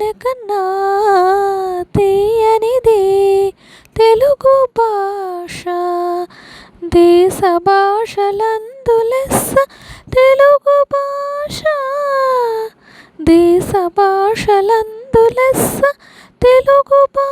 కన్నా తీయనిది తెలుగు భాష. దేశ భాషలందు లెస్స తెలుగు భాష. దేశ భాషలందు లెస్స తెలుగు భాష